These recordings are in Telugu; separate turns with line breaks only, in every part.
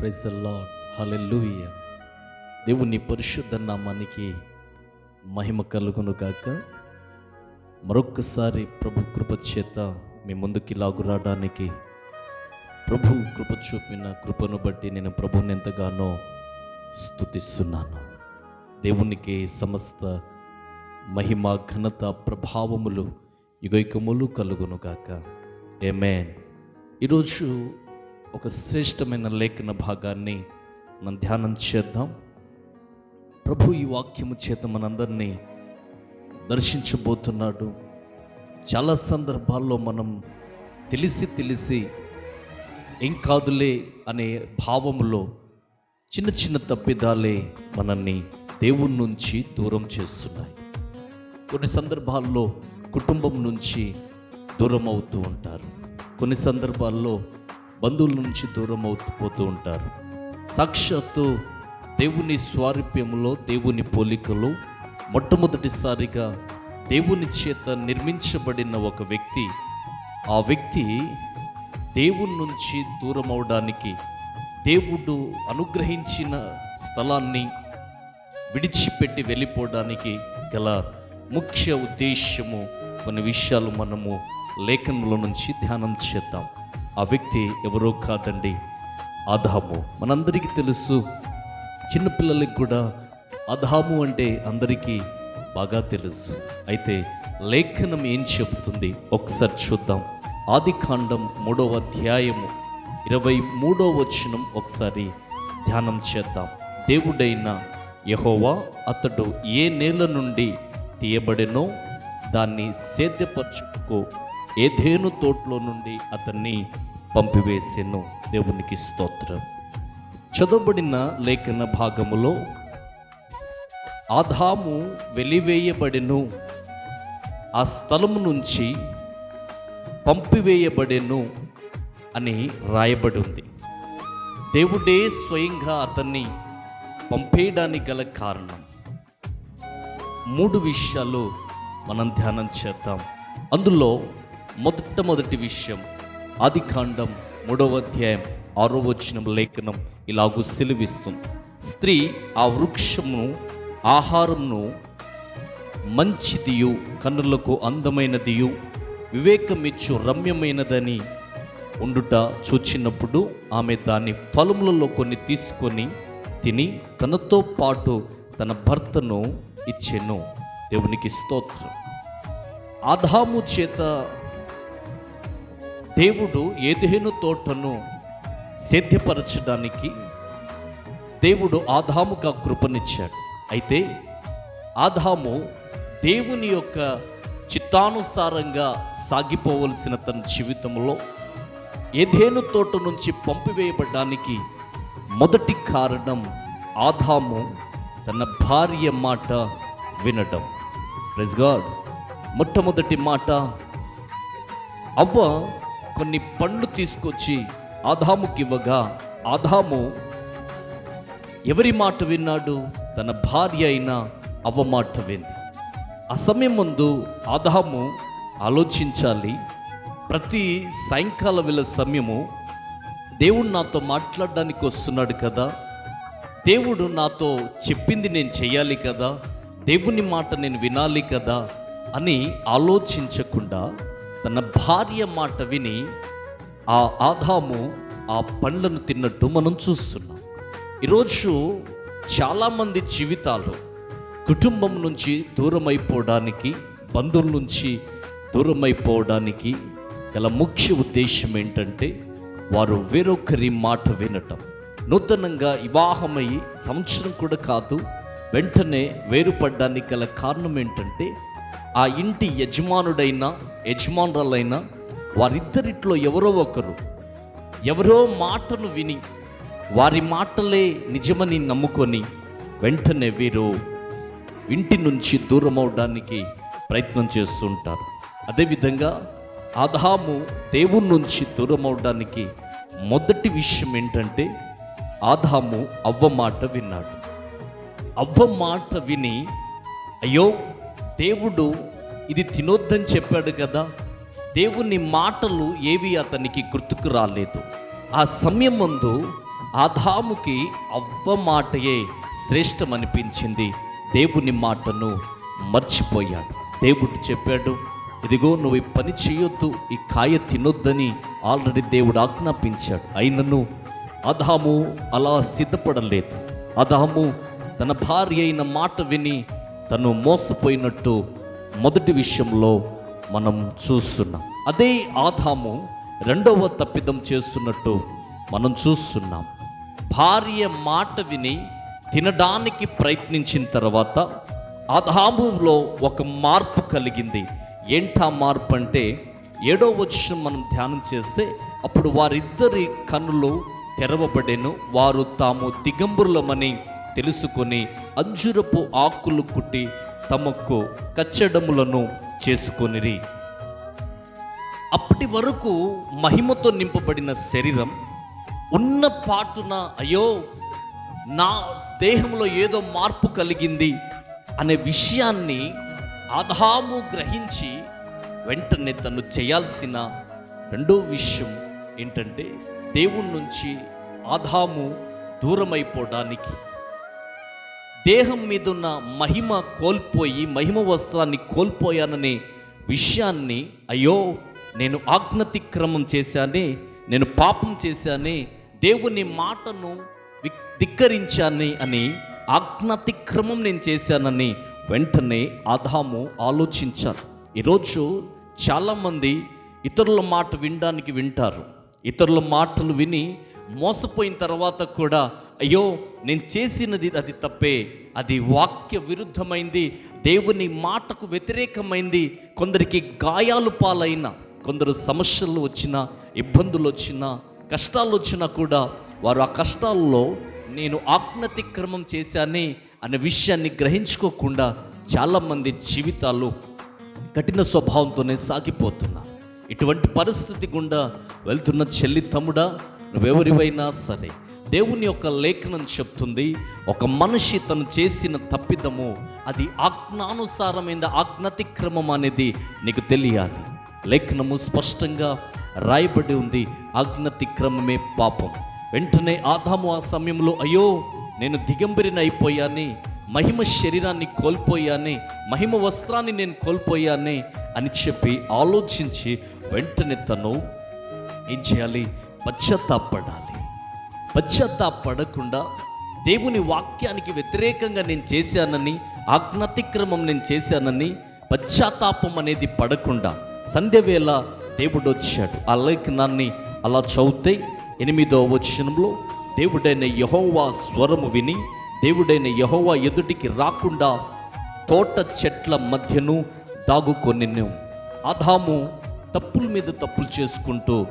ప్రైజ్ ద లాడ్ హలెల్లుయ దేవుని పరిశుద్ధ నామానికి మహిమ కలుగును గాక. మరొక్కసారి ప్రభు కృప చేత మీ ముందుకి లాగు రావడానికి ప్రభు కృప చూపిన కృపను బట్టి నేను ప్రభుని ఎంతగానో స్థుతిస్తున్నాను దేవునికి సమస్త మహిమ ఘనత ప్రభావములు యుగైకములు కలుగును గాక. ఏమేన్ ఈరోజు ఒక శ్రేష్టమైన లేఖన భాగాన్ని మనం ధ్యానం చేద్దాం. ప్రభు ఈ వాక్యము చేత మనందరినీ దర్శించబోతున్నాడు. చాలా సందర్భాల్లో మనం తెలిసి తెలిసి ఏం కాదులే అనే భావములో చిన్న చిన్న తప్పిదాలే మనల్ని దేవుని నుంచి దూరం చేస్తున్నాయి. కొన్ని సందర్భాల్లో కుటుంబం నుంచి దూరం అవుతూ ఉంటారు. కొన్ని సందర్భాల్లో బంధువుల నుంచి దూరం అవుతూ పోతూ ఉంటారు. సాక్షాత్తు దేవుని స్వారూప్యంలో దేవుని పోలికలో మొట్టమొదటిసారిగా దేవుని చేత నిర్మించబడిన ఒక వ్యక్తి. ఆ వ్యక్తి దేవుని నుంచి దూరం అవడానికి దేవుడు అనుగ్రహించిన స్థలాన్ని విడిచిపెట్టి వెళ్ళిపోవడానికి గల ముఖ్య ఉద్దేశము కొన్ని విషయాలు మనము లేఖనంలో నుంచి ధ్యానం చేద్దాం. ఆ వ్యక్తి ఎవరో కాదండి. ఆదాము. మనందరికీ తెలుసు చిన్నపిల్లలకి కూడా ఆదాము అంటే అందరికీ బాగా తెలుసు. అయితే లేఖనం ఏం చెబుతుంది? ఒకసారి చూద్దాం. ఆది కాండం మూడవ అధ్యాయము ఇరవై మూడవ వచనం ఒకసారి ధ్యానం చేద్దాం. దేవుడైన యహోవా అతడు ఏ నేల నుండి తీయబడినో దాన్ని సేద్యపరచుకో. ఏదేను తోటలో నుండి అతన్ని పంపివేసెను దేవునికి స్తోత్రం. చదవబడిన లేఖన భాగములో ఆధాము వెలివేయబడెను. ఆ స్థలము నుంచి పంపివేయబడెను అని రాయబడి ఉంది దేవుడే స్వయంగా అతన్ని పంపేయడానికి గల కారణం. మూడు విషయాలు మనం ధ్యానం చేద్దాం. అందులో మొట్టమొదటి విషయం ఆది కాండం మూడవ అధ్యాయం ఆరో వచనం లేఖనం ఇలాగూ సెలవిస్తుంది. స్త్రీ ఆ వృక్షమును ఆహారంను మంచిదియు కన్నులకు అందమైనదియు వివేకమిచ్చు రమ్యమైనదని ఉండుట చూచినప్పుడు ఆమె దాని ఫలములలో కొన్ని తీసుకొని తిని తనతో పాటు తన భర్తను ఇచ్చెను. దేవునికి స్తోత్రం. ఆదాము చేత దేవుడు ఏదేను తోటను సేద్యపరచడానికి దేవుడు ఆదాముకు ఆ కృపనిచ్చాడు. అయితే ఆదాము దేవుని యొక్క చిత్తానుసారంగా సాగిపోవలసిన తన జీవితంలో ఏదేను తోట నుంచి పంపివేయబడడానికి మొదటి కారణం ఆదాము తన భార్య మాట వినడం. ప్రెస్ గాడ్ మొట్టమొదటి మాట అవ్వ కొన్ని పండ్లు తీసుకొచ్చి ఆదాముకి ఇవ్వగా ఆదాము ఎవరి మాట విన్నాడు? తన భార్య అయిన అవ్వ మాట వింది. ఆ సమయం ముందు ఆదాము ఆలోచించాలి. ప్రతి సాయంకాల వేళ సమయము దేవుడు నాతో మాట్లాడడానికి వస్తున్నాడు కదా. దేవుడు నాతో చెప్పింది నేను చేయాలి కదా. దేవుని మాట నేను వినాలి కదా అని ఆలోచించకుండా తన భార్య మాట విని ఆ ఆదాము ఆ పండ్లను తిన్నట్టు మనం చూస్తున్నాం. ఈరోజు చాలామంది జీవితాలు కుటుంబం నుంచి దూరమైపోవడానికి బంధువుల నుంచి దూరం అయిపోవడానికి గల ముఖ్య ఉద్దేశం ఏంటంటే వారు వేరొకరి మాట వినటం. నూతనంగా వివాహమై సంవత్సరం కూడా కాదు వెంటనే వేరుపడడానికి గల కారణం ఏంటంటే ఆ ఇంటి యజమానుడైనా యజమానురాలైనా వారిద్దరిట్లో ఎవరో ఒకరు ఎవరో మాటను విని వారి మాటలే నిజమని నమ్ముకొని వెంటనే వీరు ఇంటి నుంచి దూరం అవడానికి ప్రయత్నం చేస్తుంటారు. అదేవిధంగా ఆదాము దేవుని నుంచి దూరం అవడానికి మొదటి విషయం ఏంటంటే ఆదాము అవ్వ మాట విన్నాడు. అవ్వ మాట విని అయ్యో దేవుడు ఇది తినొద్దని చెప్పాడు కదా. దేవుని మాటలు ఏవి అతనికి గుర్తుకు రాలేదు. ఆ సమయం ముందు ఆదాముకి అవ్వ మాటయే శ్రేష్టమనిపించింది. దేవుని మాటను మర్చిపోయాడు. దేవుడు చెప్పాడు ఇదిగో నువ్వు ఈ పని చేయొద్దు ఈ కాయ తినొద్దని ఆల్రెడీ దేవుడు ఆజ్ఞాపించాడు. అయినను అదాము అలా సిద్ధపడలేదు. అదాము తన భార్య అయిన మాట విని తను మోసపోయినట్టు మొదటి విషయంలో మనం చూస్తున్నాం. అదే ఆదాము రెండవ తప్పిదం చేస్తున్నట్టు మనం చూస్తున్నాం. భార్య మాట విని తినడానికి ప్రయత్నించిన తర్వాత ఆదాములో ఒక మార్పు కలిగింది. ఏంటా మార్పు అంటే ఏడో వచ్చిన మనం ధ్యానం చేస్తే అప్పుడు వారిద్దరి కన్నులు తెరవబడేను వారు తాము దిగంబరులమని తెలుసుకొని అంజురపు ఆకులు కుట్టి తమకు కచ్చడములను చేసుకొనిరి. అప్పటి వరకు మహిమతో నింపబడిన శరీరం ఉన్న పాటున అయ్యో నా దేహంలో ఏదో మార్పు కలిగింది అనే విషయాన్ని ఆదాము గ్రహించి వెంటనే తను చేయాల్సిన రెండో విషయం ఏంటంటే దేవుడి నుంచి ఆదాము దూరమైపోవడానికి దేహం మీద ఉన్న మహిమ కోల్పోయి మహిమ వస్త్రాన్ని కోల్పోయాననే విషయాన్ని అయ్యో నేను ఆజ్ఞతిక్రమం చేశానే నేను పాపం చేశానే దేవుని మాటను ధిక్కరించాను అని ఆజ్ఞాతిక్రమం నేను చేశానని వెంటనే ఆదాము ఆలోచించారు ఈరోజు చాలామంది ఇతరుల మాట వినడానికి వింటారు. ఇతరుల మాటలు విని మోసపోయిన తర్వాత కూడా అయ్యో నేను చేసినది అది తప్పే అది వాక్య విరుద్ధమైంది దేవుని మాటకు వ్యతిరేకమైంది. కొందరికి గాయాలు పాలైన కొందరు సమస్యలు వచ్చినా ఇబ్బందులు వచ్చినా కష్టాలు వచ్చినా కూడా వారు ఆ కష్టాల్లో నేను ఆజ్ఞతిక్రమం చేశానే అనే విషయాన్ని గ్రహించుకోకుండా చాలామంది జీవితాలు కఠిన స్వభావంతోనే సాగిపోతున్నా. ఇటువంటి పరిస్థితి గుండా వెళ్తున్న చెల్లి తమ్ముడా నువ్వెవరివైనా సరే దేవుని యొక్క లేఖనం చెప్తుంది ఒక మనిషి తను చేసిన తప్పిదము అది ఆజ్ఞానుసారమైన ఆజ్ఞాతిక్రమం అనేది నీకు తెలియాలి. లేఖనము స్పష్టంగా రాయబడి ఉంది ఆజ్ఞాతిక్రమమే పాపం. వెంటనే ఆదాము ఆ సమయంలో అయ్యో నేను దిగంబరిన అయిపోయాని మహిమ శరీరాన్ని కోల్పోయాని మహిమ వస్త్రాన్ని నేను కోల్పోయాని అని చెప్పి ఆలోచించి వెంటనే తను ఏం చేయాలి? పశ్చాత్తాపడాలి. పశ్చాత్తాపడకుండా దేవుని వాక్యానికి వ్యతిరేకంగా నేను చేశానని ఆజ్ఞాతిక్రమం నేను చేశానని పశ్చాత్తాపం అనేది పడకుండా సంధ్యవేళ దేవుడు వచ్చాడు. ఆ లేఖనాన్ని అలా చదివితే ఎనిమిదో వచనంలో దేవుడైన యహోవా స్వరము విని దేవుడైన యహోవా ఎదుటికి రాకుండా తోట చెట్ల మధ్యను దాగుకొని ఆదాము తప్పుల మీద తప్పులు చేసుకుంటూ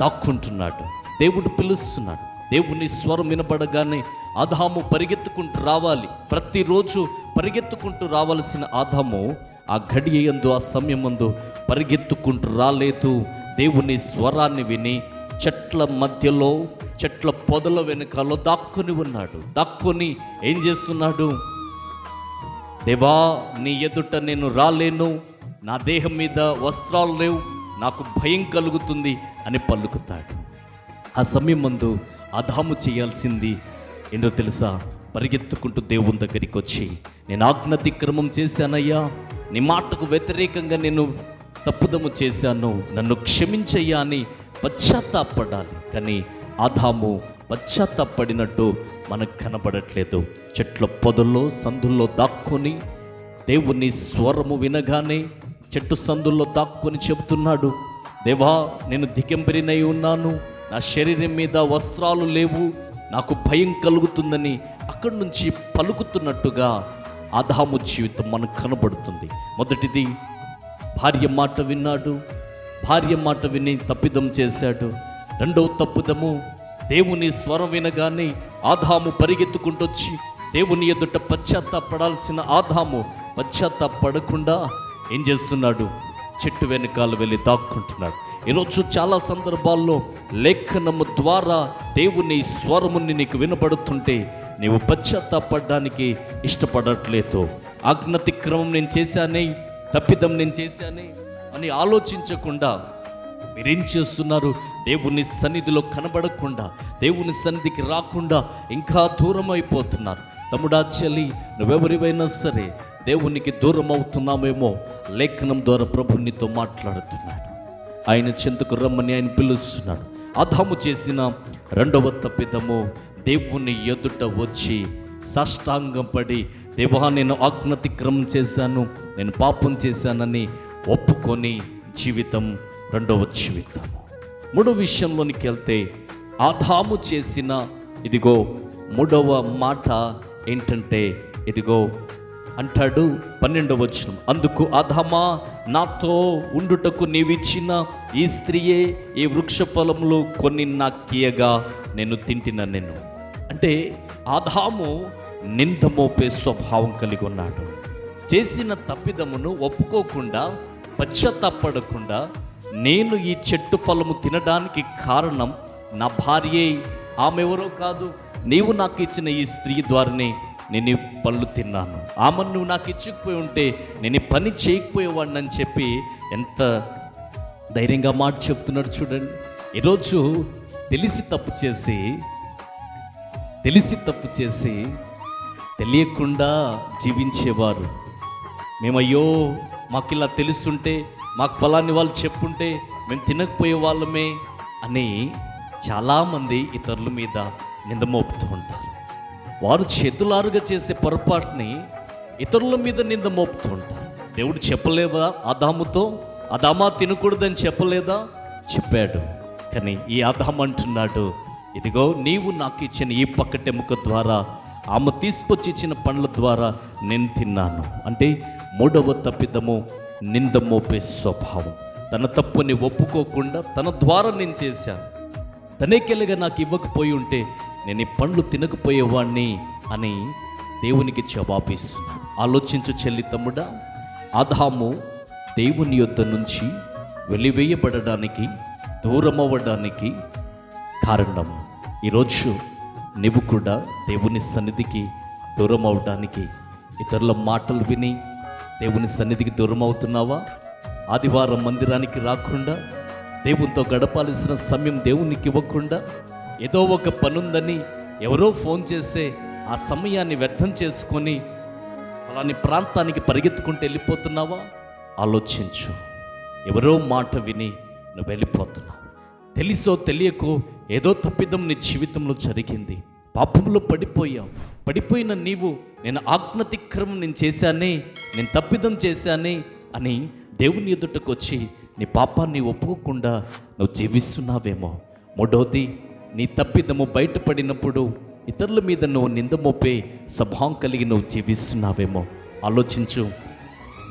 దాక్కుంటున్నాడు. దేవుడు పిలుస్తున్నాడు. దేవుని స్వరం వినపడగానే ఆదాము పరిగెత్తుకుంటూ రావాలి. ప్రతిరోజు పరిగెత్తుకుంటూ రావాల్సిన ఆదాము ఆ గడియ యందు ఆ సమయమందు పరిగెత్తుకుంటూ రాలేదు. దేవుని స్వరాన్ని విని చెట్ల మధ్యలో చెట్ల పొదల వెనుకలో దాక్కుని ఉన్నాడు. దాక్కుని ఏం చేస్తున్నాడు? దేవా నీ ఎదుట నేను రాలేను. నా దేహం మీద వస్త్రాలు లేవు. నాకు భయం కలుగుతుంది అని పలుకుతాడు. ఆ సమయం మందు అధాము చేయాల్సింది. ఏంటో తెలుసా? పరిగెత్తుకుంటూ దేవుని దగ్గరికి వచ్చి నేను ఆజ్ఞాతిక్రమం చేశానయ్యా. నీ మాటకు వ్యతిరేకంగా నేను తప్పుదము చేశాను. నన్ను క్షమించయ్యా అని పశ్చాత్తాపడాలి. కానీ ఆదాము పశ్చాత్తాపడినట్టు మనకు కనపడట్లేదు. చెట్ల పొదల్లో సందుల్లో దాక్కొని దేవుని స్వరము వినగానే చెట్టు సందుల్లో దాక్కొని చెబుతున్నాడు దేవా నేను దిగంబరినై ఉన్నాను. నా శరీరం మీద వస్త్రాలు లేవు నాకు భయం కలుగుతుందని అక్కడి నుంచి పలుకుతున్నట్టుగా ఆదాము జీవితం మనకు కనబడుతుంది. మొదటిది భార్య మాట విన్నాడు భార్య మాట విని తప్పిదం చేశాడు. రెండవ తప్పుదము దేవుని స్వరం వినగానే ఆదాము పరిగెత్తుకుంటొచ్చి దేవుని ఎదుట పశ్చాత్తాపడాల్సిన ఆదాము పశ్చాత్తాపడకుండా ఏం చేస్తున్నాడు? చెట్టు వెనకాల వెళ్ళి దాక్కుంటున్నాడు. ఈరోజు చాలా సందర్భాల్లో లేఖనము ద్వారా దేవుని స్వరముని నీకు వినబడుతుంటే నీవు పశ్చాత్తాపడడానికి ఇష్టపడట్లేదు. ఆజ్ఞతిక్రమం నేను చేశానే తప్పిదం నేను చేశానే అని ఆలోచించకుండా మీరేం చేస్తున్నారు? దేవుని సన్నిధిలో కనబడకుండా దేవుని సన్నిధికి రాకుండా ఇంకా దూరం అయిపోతున్నారు తమ్ముడా చెల్లి నువ్వెవరివైనా సరే దేవునికి దూరం అవుతున్నామేమో లేఖనం ద్వారా ప్రభు నీతో మాట్లాడుతున్నాడు. ఆయన చెందుకు రమ్మని ఆయన పిలుస్తున్నాడు. అధము చేసిన రెండవ తప్పిదము దేవుని ఎదుట వచ్చి సాష్టాంగం పడి దేవా నేను ఆజ్ఞతిక్రమం చేశాను నేను పాపం చేశానని ఒప్పుకొని జీవితం రెండవ జీవితం మూడో విషయంలోనికి వెళ్తే ఆదాము చేసిన ఇదిగో మూడవ మాట ఏంటంటే ఇదిగో అంటాడు పన్నెండవ వచనం. అందుకు అధమా నాతో ఉండుటకు నీవిచ్చిన ఈ స్త్రీయే ఈ వృక్ష ఫలంలో కొన్ని నాకియగా నేను తింటిన నేను అంటే ఆదాము నింద మోపే స్వభావం కలిగి ఉన్నాడు. చేసిన తప్పిదమును ఒప్పుకోకుండా పశ్చాత్తాపడకుండా నేను ఈ చెట్టు ఫలము తినడానికి కారణం నా భార్యే ఆమె ఎవరో కాదు నీవు నాకు ఇచ్చిన ఈ స్త్రీ ద్వారానే నేను పళ్ళు తిన్నాను. ఆమెను నువ్వు నాకు ఇచ్చకపోయి ఉంటే నేను పని చేయకపోయేవాడిని అని చెప్పి ఎంత ధైర్యంగా మాట చెప్తున్నాడు చూడండి. ఈరోజు తెలిసి తప్పు చేసి తెలిసి తప్పు చేసి తెలియకుండా జీవించేవారు. మేమయ్యో మాకు ఇలా తెలుసుంటే మాకు ఫలాన్ని వాళ్ళు చెప్పుంటే మేము తినకపోయే వాళ్ళమే అని చాలామంది ఇతరుల మీద నింద మోపుతూ ఉంటారు. వారు చేతులారుగా చేసే పొరపాటుని ఇతరుల మీద నింద మోపుతూ దేవుడు చెప్పలేదా అదాముతో అదామా తినకూడదని చెప్పలేదా? చెప్పాడు. కానీ ఈ అదాం అంటున్నాడు ఇదిగో నీవు నాకు ఇచ్చిన ఈ పక్కటెముక ద్వారా ఆమె తీసుకొచ్చి ఇచ్చిన పండ్ల ద్వారా నేను తిన్నాను. అంటే మూడవ తప్పిదము నింద మోపే స్వభావం. తన తప్పుని ఒప్పుకోకుండా తన ద్వారా నేను చేశాను. తనేకెళ్ళగా నాకు ఇవ్వకపోయి ఉంటే నేను ఈ పండ్లు తినకపోయేవాణ్ణి అని దేవునికి జవాబిస్తున్నాను ఆలోచించు చెల్లి తమ్ముడా ఆదాము దేవుని యొద్ద నుంచి వెలివేయబడడానికి దూరం అవ్వడానికి కారణం. ఈరోజు నువ్వు కూడా దేవుని సన్నిధికి దూరం అవడానికి ఇతరుల మాటలు విని దేవుని సన్నిధికి దూరం అవుతున్నావా ఆదివారం మందిరానికి రాకుండా దేవునితో గడపాల్సిన సమయం దేవునికి ఇవ్వకుండా ఏదో ఒక పనుందని ఎవరో ఫోన్ చేస్తే ఆ సమయాన్ని వ్యర్థం చేసుకొని అలాని ప్రాంతానికి పరిగెత్తుకుంటూ వెళ్ళిపోతున్నావా? ఆలోచించు. ఎవరో మాట విని నువ్వు వెళ్ళిపోతున్నావు. తెలుసో తెలియకో ఏదో తప్పిదం నీ జీవితంలో జరిగింది. పాపంలో పడిపోయావు. పడిపోయిన నీవు నేను ఆజ్ఞతిక్రమం నేను చేశానే నేను తప్పిదం చేశానే అని దేవుని ఎదుటకు వచ్చి నీ పాపాన్ని ఒప్పుకోకుండా నువ్వు జీవిస్తున్నావేమో. మూడోది నీ తప్పిదము బయటపడినప్పుడు ఇతరుల మీద నువ్వు నింద మోపే స్వభావం కలిగి నువ్వు జీవిస్తున్నావేమో. ఆలోచించు.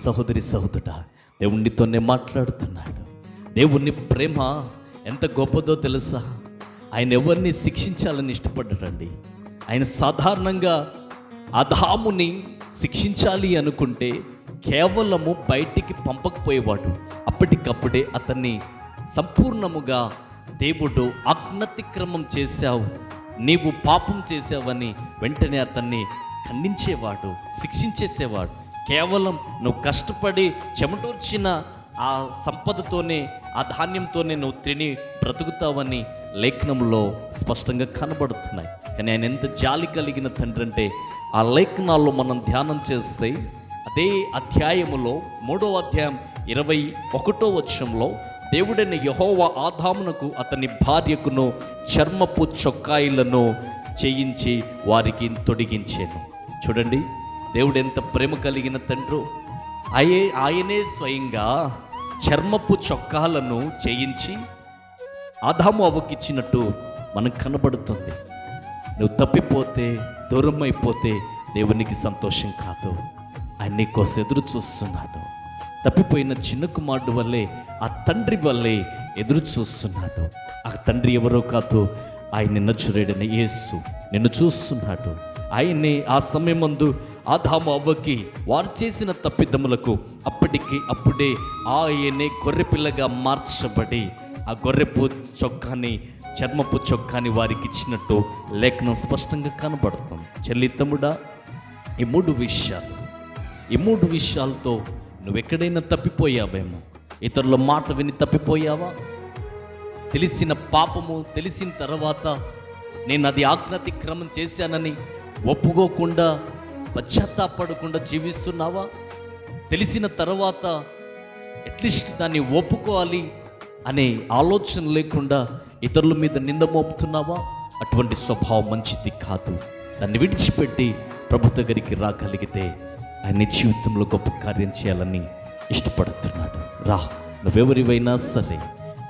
సహోదరి సహోదరుడా దేవుణ్ణితోనే మాట్లాడుతున్నాడు. దేవుని ప్రేమ ఎంత గొప్పదో తెలుసా? ఆయన ఎవరిని శిక్షించాలని ఇష్టపడ్డాడండి? ఆయన సాధారణంగా అధాముని శిక్షించాలి అనుకుంటే కేవలము బయటికి పంపకపోయేవాడు. అప్పటికప్పుడే అతన్ని సంపూర్ణముగా దేవుడు అజ్ఞతిక్రమం చేశావు. నీవు పాపం చేసావని వెంటనే అతన్ని ఖండించేవాడు శిక్షించేసేవాడు. కేవలం నువ్వు కష్టపడి చెమటూర్చిన ఆ సంపదతోనే ఆ ధాన్యంతోనే నువ్వు తిని బ్రతుకుతావని లేఖనంలో స్పష్టంగా కనబడుతున్నాయి. కానీ ఆయన ఎంత జాలి కలిగిన తండ్రి అంటే ఆ లేఖనాల్లో మనం ధ్యానం చేస్తే అదే అధ్యాయములో మూడో అధ్యాయం ఇరవై ఒకటో వచ్చంలో దేవుడైన యహోవ ఆదామునకు అతని భార్యకును చర్మపు చొక్కాయిలను చేయించి వారికి తొడిగించాను. చూడండి దేవుడు ఎంత ప్రేమ కలిగిన తండ్రు. అయే ఆయనే స్వయంగా చర్మపు చొక్కాలను చేయించి ఆదాము అవ్వకిచ్చినట్టు మనకు కనబడుతుంది. నువ్వు తప్పిపోతే దూరం అయిపోతే దేవునికి సంతోషం కాదు. ఆయన నీకోసం ఎదురు చూస్తున్నాడు. తప్పిపోయిన చిన్న కుమారుడు వల్లే ఆ తండ్రి వల్లే ఎదురు చూస్తున్నాడు. ఆ తండ్రి ఎవరో కాదు ఆయన నచ్చురేడైన యేసు నిన్ను చూస్తున్నాడు. ఆయన్ని ఆ సమయం ముందు ఆదాము అవ్వకి వారు చేసిన తప్పిదములకు అప్పటికి అప్పుడే ఆయనే గొర్రెపిల్లగా మార్చబడి ఆ గొర్రెపు చొక్కాని చర్మపు చొక్కాని వారికి ఇచ్చినట్టు లేఖనం స్పష్టంగా కనబడుతుంది. చెల్లి తమ్ముడా ఈ మూడు విషయాలు ఈ మూడు విషయాలతో నువ్వు ఎక్కడైనా తప్పిపోయావేమో? ఇతరుల మాట విని తప్పిపోయావా? తెలిసిన పాపము తెలిసిన తర్వాత నేను అది ఆజ్ఞాతిక్రమం చేశానని ఒప్పుకోకుండా పశ్చాత్తాపడకుండా జీవిస్తున్నావా? తెలిసిన తర్వాత అట్లీస్ట్ దాన్ని ఒప్పుకోవాలి అనే ఆలోచన లేకుండా ఇతరుల మీద నింద మోపుతున్నావా? అటువంటి స్వభావం మంచిది కాదు. దాన్ని విడిచిపెట్టి ప్రభు దగ్గరికి రాగలిగితే ఆయన జీవితంలో గొప్ప కార్యం చేయాలని ఇష్టపడుతున్నాడు. రా నువ్వెవరివైనా సరే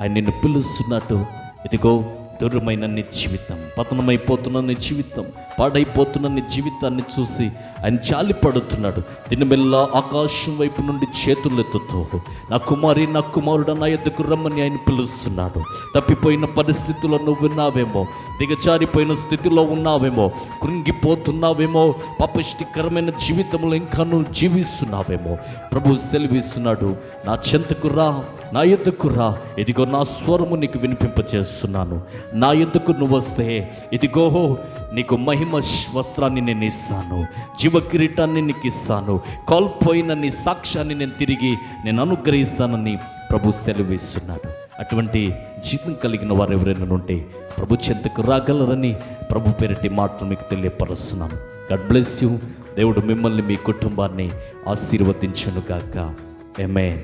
ఆయన నిన్ను పిలుస్తున్నట్టు ఇదిగో దూరమైన నీ జీవితం పతనమైపోతున్న నీ జీవితం పాడైపోతున్న నీ జీవితాన్ని చూసి ఆయన జాలిపడుతున్నాడు. దినమెల్లా ఆకాశం వైపు నుండి చేతులెత్తుతూ నా కుమారి నా కుమారుడు నా ఎద్దుకు రమ్మని ఆయన పిలుస్తున్నాడు. తప్పిపోయిన పరిస్థితుల్లో నువ్వు ఉన్నావేమో దిగజారిపోయిన స్థితిలో ఉన్నావేమో కృంగిపోతున్నావేమో పాపిష్టికరమైన జీవితంలో ఇంకా నువ్వు జీవిస్తున్నావేమో. ప్రభు సెలవిస్తున్నాడు నా చెంతకు రా. నా ఎద్దుకు రా. ఇదిగో నా స్వరము నీకు వినిపింపచేస్తున్నాను. నా ఎద్దుకు నువ్వు వస్తే ఇదిగో నీకు మహిమ వస్త్రాన్ని నేను ఇస్తాను. జీవ కిరీటాన్ని నీకు ఇస్తాను. కోల్పోయిన నీ సాక్ష్యాన్ని నేను తిరిగి నేను అనుగ్రహిస్తానని ప్రభు సెలవిస్తున్నాడు. అటువంటి జీతం కలిగిన వారు ఎవరైనా ఉంటే ప్రభు చెంతకు రాగలరని ప్రభు పేరటి మాటలు మీకు తెలియపరుస్తున్నాను గడ్ బ్లెస్ యూ దేవుడు మిమ్మల్ని మీ కుటుంబాన్ని ఆశీర్వదించును గాక amen